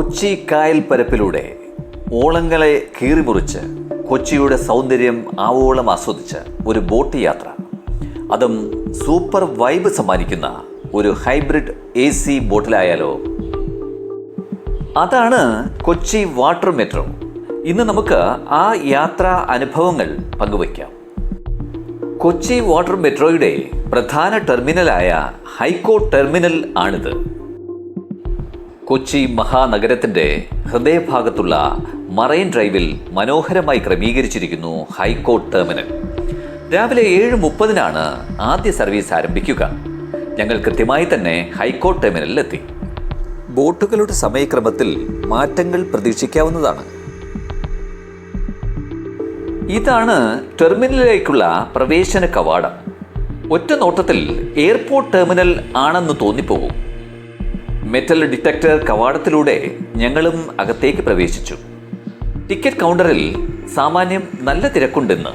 കൊച്ചി കായൽ പരപ്പിലൂടെ ഓളങ്ങളെ കീറിമുറിച്ച് കൊച്ചിയുടെ സൗന്ദര്യം ആവോളം ആസ്വദിച്ച് ഒരു ബോട്ട് യാത്ര. അതും സൂപ്പർ വൈബ് സമ്മാനിക്കുന്ന ഒരു ഹൈബ്രിഡ് എ സി ബോട്ടിലായാലോ? അതാണ് കൊച്ചി വാട്ടർ മെട്രോ. ഇന്ന് നമുക്ക് ആ യാത്രാ അനുഭവങ്ങൾ പങ്കുവയ്ക്കാം. കൊച്ചി വാട്ടർ മെട്രോയുടെ പ്രധാന ടെർമിനലായ ഹൈക്കോ ടെർമിനൽ ആണിത്. കൊച്ചി മഹാനഗരത്തിന്റെ ഹൃദയഭാഗത്തുള്ള മറൈൻ ഡ്രൈവിൽ മനോഹരമായി ക്രമീകരിച്ചിരിക്കുന്നു ഹൈക്കോർട്ട് ടെർമിനൽ. രാവിലെ ഏഴ് മുപ്പതിനാണ് ആദ്യ സർവീസ് ആരംഭിക്കുക. ഞങ്ങൾ കൃത്യമായി തന്നെ ഹൈക്കോർട്ട് ടെർമിനലിലെത്തി ബോട്ടുകളുടെ സമയക്രമത്തിൽ മാറ്റങ്ങൾ പ്രതീക്ഷിക്കാവുന്നതാണ്. ഇതാണ് ടെർമിനലിലേക്കുള്ള പ്രവേശന കവാടം. ഒറ്റ നോട്ടത്തിൽ എയർപോർട്ട് ടെർമിനൽ ആണെന്ന് തോന്നിപ്പോകും. മെറ്റൽ ഡിറ്റക്ടർ കവാടത്തിലൂടെ ഞങ്ങളും അകത്തേക്ക് പ്രവേശിച്ചു. ടിക്കറ്റ് കൗണ്ടറിൽ സാമാന്യം നല്ല തിരക്കുണ്ടെന്ന്.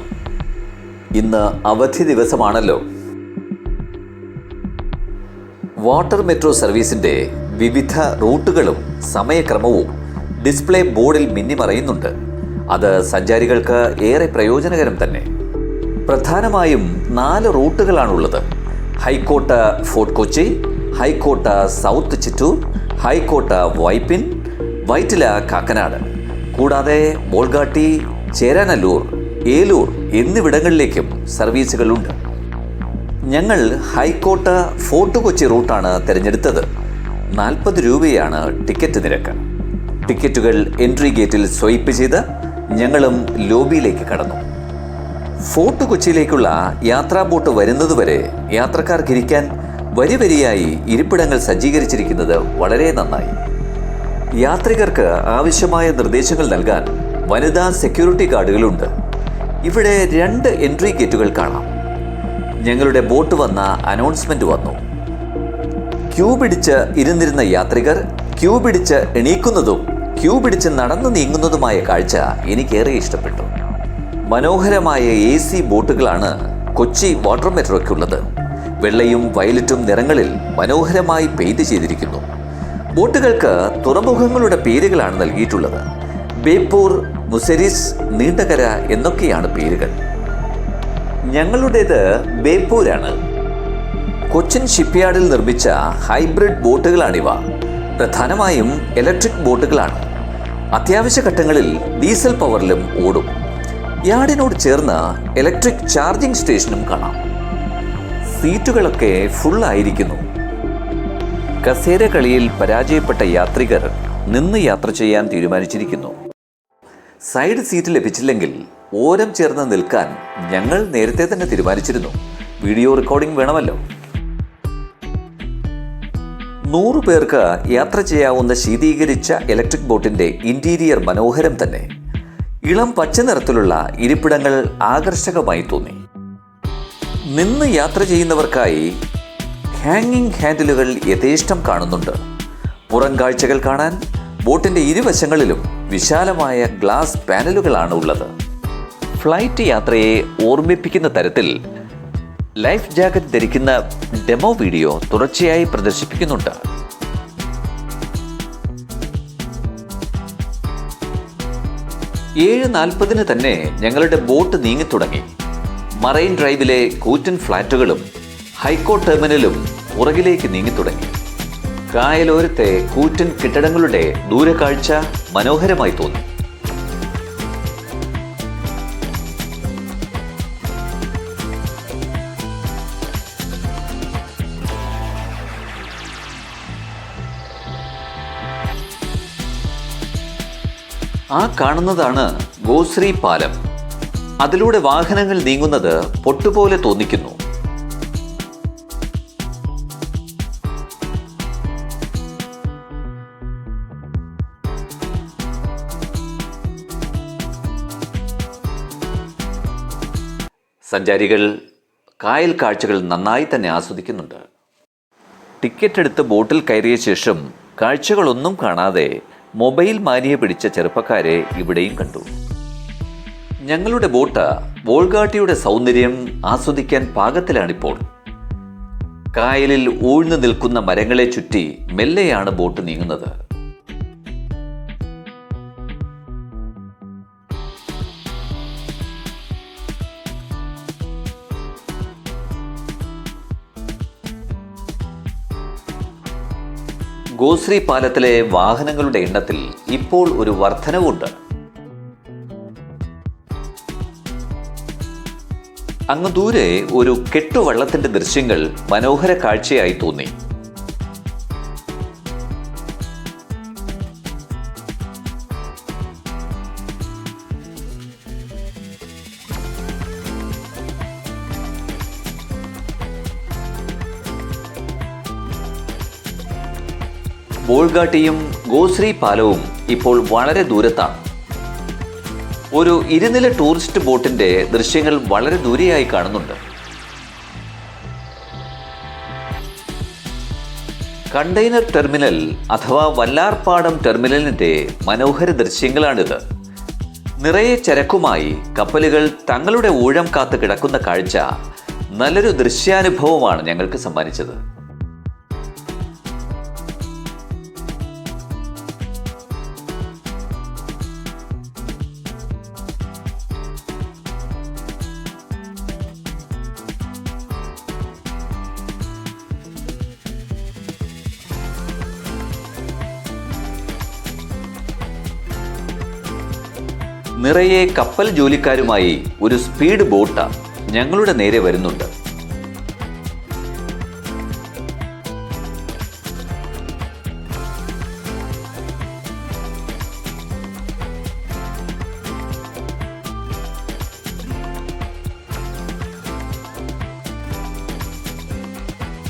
ഇന്ന് അവധി ദിവസമാണല്ലോ. വാട്ടർ മെട്രോ സർവീസിന്റെ വിവിധ റൂട്ടുകളും സമയക്രമവും ഡിസ്പ്ലേ ബോർഡിൽ മിന്നിമറയുന്നുണ്ട്. അത് സഞ്ചാരികൾക്ക് ഏറെ പ്രയോജനകരം തന്നെ. പ്രധാനമായും നാല് റൂട്ടുകളാണുള്ളത്. High court Fort Kochi high court South Chittoor high court Vypin Vyttila Kakkanad. കൂടാതെ ബോൾഗാട്ടി ചേരാനല്ലൂർ ഏലൂർ എന്നിവിടങ്ങളിലേക്കും സർവീസുകളുണ്ട്. ഞങ്ങൾ ഹൈക്കോട്ട ഫോർട്ട് കൊച്ചി റൂട്ടാണ് തിരഞ്ഞെടുത്തത്. നാൽപ്പത് രൂപയാണ് ടിക്കറ്റ് നിരക്ക്. ടിക്കറ്റുകൾ എൻട്രി ഗേറ്റിൽ സ്വൈപ്പ് ചെയ്ത് ഞങ്ങളും ലോബിയിലേക്ക് കടന്നു. ഫോർട്ട് കൊച്ചിയിലേക്കുള്ള യാത്രാ ബോട്ട് വരുന്നതുവരെ യാത്രക്കാർക്കിരിക്കാൻ വരി വരിയായി ഇരിപ്പിടങ്ങൾ സജ്ജീകരിച്ചിരിക്കുന്നത് വളരെ നന്നായി. യാത്രികർക്ക് ആവശ്യമായ നിർദ്ദേശങ്ങൾ നൽകാൻ വനിതാ സെക്യൂരിറ്റി ഗാർഡുകളുണ്ട്. ഇവിടെ രണ്ട് എൻട്രി ഗേറ്റുകൾ കാണാം. ഞങ്ങളുടെ ബോട്ട് വന്ന അനൗൺസ്മെന്റ് വന്നു. ക്യൂ പിടിച്ച് ഇരുന്നിരുന്ന യാത്രികർ ക്യൂ പിടിച്ച് എണീക്കുന്നതും ക്യൂ പിടിച്ച് നടന്നു നീങ്ങുന്നതുമായ കാഴ്ച എനിക്കേറെ ഇഷ്ടപ്പെട്ടു. മനോഹരമായ എ സി ബോട്ടുകളാണ് കൊച്ചി വാട്ടർ മെട്രോയ്ക്കുള്ളത്. വെള്ളയും വയലറ്റും നിറങ്ങളിൽ മനോഹരമായി പെയിന്റ് ചെയ്തിരിക്കുന്നു. ബോട്ടുകൾക്ക് തുറമുഖങ്ങളുടെ പേരുകളാണ് നൽകിയിട്ടുള്ളത്. ബേപ്പൂർ മുസരിസ് നീണ്ടകര എന്നൊക്കെയാണ് പേരുകൾ. ഞങ്ങളുടേത് ബേപ്പൂരാണ്. കൊച്ചിൻ ഷിപ്പ്യാർഡിൽ നിർമ്മിച്ച ഹൈബ്രിഡ് ബോട്ടുകളാണിവ. പ്രധാനമായും ഇലക്ട്രിക് ബോട്ടുകളാണ്. അത്യാവശ്യ ഘട്ടങ്ങളിൽ ഡീസൽ പവറിലും ഓടും. യാർഡിനോട് ചേർന്ന് ഇലക്ട്രിക് ചാർജിംഗ് സ്റ്റേഷനും കാണാം. സീറ്റുകളൊക്കെ ഫുൾ ആയിരിക്കുന്നു കസേര കളിയിൽ പരാജയപ്പെട്ട യാത്രികർ നിന്ന് യാത്ര ചെയ്യാൻ തീരുമാനിച്ചിരിക്കുന്നു. സൈഡ് സീറ്റ് ലഭിച്ചില്ലെങ്കിൽ ഓരം ചേർന്ന് നിൽക്കാൻ ഞങ്ങൾ നേരത്തെ തന്നെ തീരുമാനിച്ചിരുന്നു. വീഡിയോ റെക്കോർഡിംഗ് വേണമല്ലോ. നൂറു പേർക്ക് യാത്ര ചെയ്യാവുന്ന ശീതീകരിച്ച ഇലക്ട്രിക് ബോട്ടിന്റെ ഇന്റീരിയർ മനോഹരം തന്നെ. ഇളം പച്ച നിറത്തിലുള്ള ഇരിപ്പിടങ്ങൾ ആകർഷകമായി തോന്നി. നിന്ന് യാത്ര ചെയ്യുന്നവർക്കായി ഹാങ്ങിങ് ഹാൻഡിലുകൾ യഥേഷ്ടം കാണുന്നുണ്ട്. പുറം കാഴ്ചകൾ കാണാൻ ബോട്ടിന്റെ ഇരുവശങ്ങളിലും വിശാലമായ ഗ്ലാസ് പാനലുകളാണ് ഉള്ളത്. ഫ്ലൈറ്റ് യാത്രയെ ഓർമ്മിപ്പിക്കുന്ന തരത്തിൽ ലൈഫ് ജാക്കറ്റ് ധരിക്കുന്ന ഡെമോ വീഡിയോ തുടർച്ചയായി പ്രദർശിപ്പിക്കുന്നുണ്ട്. ഏഴ് നാൽപ്പതിന് തന്നെ ഞങ്ങളുടെ ബോട്ട് നീങ്ങിത്തുടങ്ങി മറൈൻ ഡ്രൈവിലെ കൂറ്റൻ ഫ്ളാറ്റുകളും ഹൈക്കോ ടെർമിനലും പുറകിലേക്ക് നീങ്ങിത്തുടങ്ങി. കായലോരത്തെ കൂറ്റൻ കെട്ടിടങ്ങളുടെ ദൂരക്കാഴ്ച മനോഹരമായി തോന്നി. ആ കാണുന്നതാണ് ഗോശ്രീ പാലം. അതിലൂടെ വാഹനങ്ങൾ നീങ്ങുന്നത് പൊട്ടുപോലെ തോന്നിക്കുന്നു. സഞ്ചാരികൾ കായൽ കാഴ്ചകൾ നന്നായി തന്നെ ആസ്വദിക്കുന്നുണ്ട്. ടിക്കറ്റ് എടുത്ത് ബോട്ടിൽ കയറിയ ശേഷം കാഴ്ചകളൊന്നും കാണാതെ മൊബൈൽ മാനിയെ പിടിച്ച ചെറുപ്പക്കാരെ ഇവിടെയും കണ്ടു. ഞങ്ങളുടെ ബോട്ട് വോൾഗാട്ടിയുടെ സൗന്ദര്യം ആസ്വദിക്കാൻ പാകത്തിലാണിപ്പോൾ. കായലിൽ ഊഴ്ന്നു നിൽക്കുന്ന മരങ്ങളെ ചുറ്റി മെല്ലെയാണ് ബോട്ട് നീങ്ങുന്നത്. ഗോശ്രീ പാലത്തിലെ വാഹനങ്ങളുടെ എണ്ണത്തിൽ ഇപ്പോൾ ഒരു വർധനവുണ്ട്. അങ്ങ് ദൂരെ ഒരു കെട്ടുവള്ളത്തിന്റെ ദൃശ്യങ്ങൾ മനോഹര കാഴ്ചയായി തോന്നി. ബോൾഗാട്ടിയും ഗോശ്രീ പാലവും ഇപ്പോൾ വളരെ ദൂരത്താണ്. ഒരു ഇരുനില ടൂറിസ്റ്റ് ബോട്ടിന്റെ ദൃശ്യങ്ങൾ വളരെ ദൂരെയായി കാണുന്നുണ്ട്. കണ്ടെയ്നർ ടെർമിനൽ അഥവാ വല്ലാർപാടം ടെർമിനലിന്റെ മനോഹര ദൃശ്യങ്ങളാണിത്. നിറയെ ചരക്കുമായി കപ്പലുകൾ തങ്ങളുടെ ഊഴം കാത്തു കിടക്കുന്ന കാഴ്ച നല്ലൊരു ദൃശ്യാനുഭവമാണ് ഞങ്ങൾക്ക് സമ്മാനിച്ചത്. നിറയെ കപ്പൽ ജോലിക്കാരുമായി ഒരു സ്പീഡ് ബോട്ട് ഞങ്ങളുടെ നേരെ വരുന്നുണ്ട്.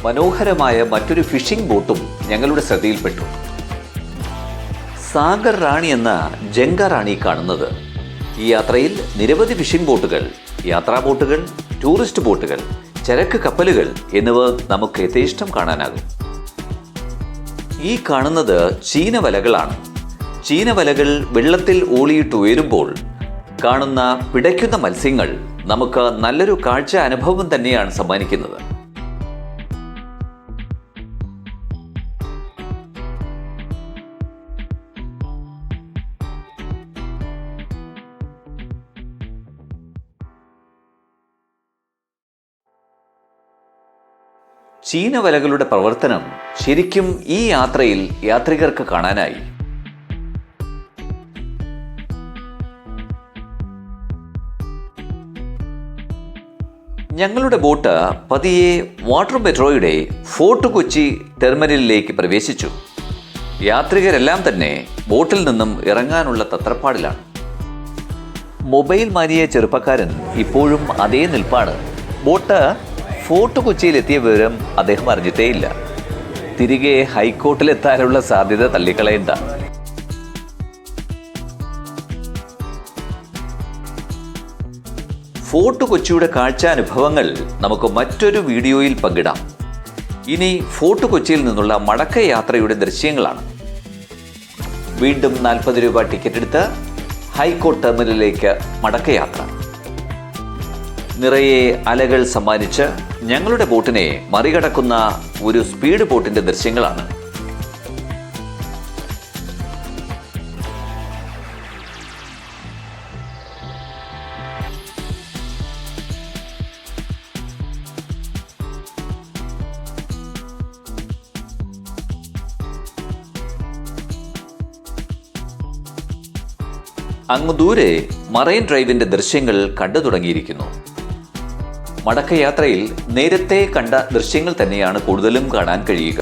മനോഹരമായ മറ്റൊരു ഫിഷിംഗ് ബോട്ടും ഞങ്ങളുടെ ശ്രദ്ധയിൽപ്പെട്ടു. സാഗർ റാണി എന്ന ജങ്ക റാണി കാണുന്നത്. ഈ യാത്രയിൽ നിരവധി ഫിഷിംഗ് ബോട്ടുകൾ യാത്രാ ബോട്ടുകൾ ടൂറിസ്റ്റ് ബോട്ടുകൾ ചരക്ക് കപ്പലുകൾ എന്നിവ നമുക്ക് യഥേഷ്ടം കാണാനാകും. ഈ കാണുന്നത് ചീന വലകളാണ്. ചീന വലകൾ വെള്ളത്തിൽ ഓളിയിട്ട് ഉയരുമ്പോൾ കാണുന്ന പിടയ്ക്കുന്ന മത്സ്യങ്ങൾ നമുക്ക് നല്ലൊരു കാഴ്ച അനുഭവം തന്നെയാണ് സമ്മാനിക്കുന്നത്. ചീനവലകളുടെ പ്രവർത്തനം ശരിക്കും ഈ യാത്രയിൽ യാത്രികർക്ക് കാണാനായി. ഞങ്ങളുടെ ബോട്ട് പതിയെ വാട്ടർ മെട്രോയുടെ ഫോർട്ട് കൊച്ചി ടെർമിനലിലേക്ക് പ്രവേശിച്ചു. യാത്രികരെല്ലാം തന്നെ ബോട്ടിൽ നിന്നും ഇറങ്ങാനുള്ള തത്രപ്പാടിലാണ്. മൊബൈൽ മാനിയ ചെറുപ്പക്കാരൻ ഇപ്പോഴും അതേ നിൽപ്പാണ്. ബോട്ട് ഫോർട്ട് കൊച്ചിയിലെത്തിയ വിവരം അദ്ദേഹം അറിഞ്ഞിട്ടേയില്ല. തിരികെ ഹൈക്കോർട്ടിലെത്താനുള്ള സാധ്യത തള്ളിക്കളയണ്ട. ഫോർട്ട് കൊച്ചിയുടെ കാഴ്ചാനുഭവങ്ങൾ നമുക്ക് മറ്റൊരു വീഡിയോയിൽ പങ്കിടാം. ഇനി ഫോർട്ട് കൊച്ചിയിൽ നിന്നുള്ള മടക്ക യാത്രയുടെ ദൃശ്യങ്ങളാണ്. വീണ്ടും നാൽപ്പത് രൂപ ടിക്കറ്റ് എടുത്ത് ഹൈക്കോർട്ട് ടെർമിനലിലേക്ക് മടക്കയാത്ര നിറയെ അലകൾ സമ്മാനിച്ച് ഞങ്ങളുടെ ബോട്ടിനെ മറികടക്കുന്ന ഒരു സ്പീഡ് ബോട്ടിന്റെ ദൃശ്യങ്ങളാണ്. അങ്ങ് ദൂരെ മറൈൻ ഡ്രൈവിന്റെ ദൃശ്യങ്ങൾ കണ്ടു തുടങ്ങിയിരിക്കുന്നു. മടക്കയാത്രയിൽ നേരത്തെ കണ്ട ദൃശ്യങ്ങൾ തന്നെയാണ് കൂടുതലും കാണാൻ കഴിയുക.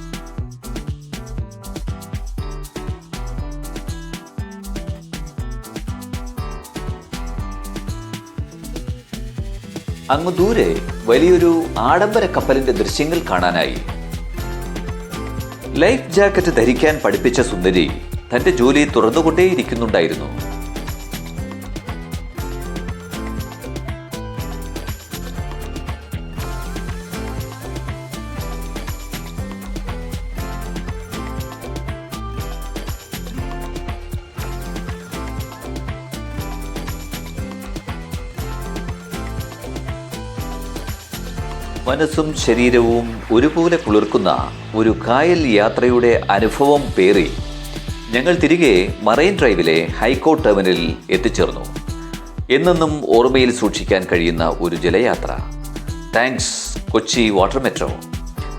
അങ്ങ് ദൂരെ വലിയൊരു ആഡംബര കപ്പലിന്റെ ദൃശ്യങ്ങൾ കാണാനായി. ലൈഫ് ജാക്കറ്റ് ധരിക്കാൻ പഠിപ്പിച്ച സുന്ദരി തന്റെ ജോലി തുറന്നുകൊണ്ടേയിരിക്കുന്നുണ്ടായിരുന്നു. മനസ്സും ശരീരവും ഒരുപോലെ കുളിർക്കുന്ന ഒരു കായൽ യാത്രയുടെ അനുഭവം പേറി ഞങ്ങൾ തിരികെ മറൈൻ ഡ്രൈവിലെ ഹൈക്കോട്ട് ടെർമിനലിൽ എത്തിച്ചേർന്നു. എന്നെന്നും ഓർമ്മയിൽ സൂക്ഷിക്കാൻ കഴിയുന്ന ഒരു ജലയാത്ര. Thanks Kochi water metro.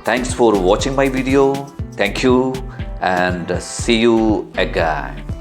Thanks for watching my video thank you and see you again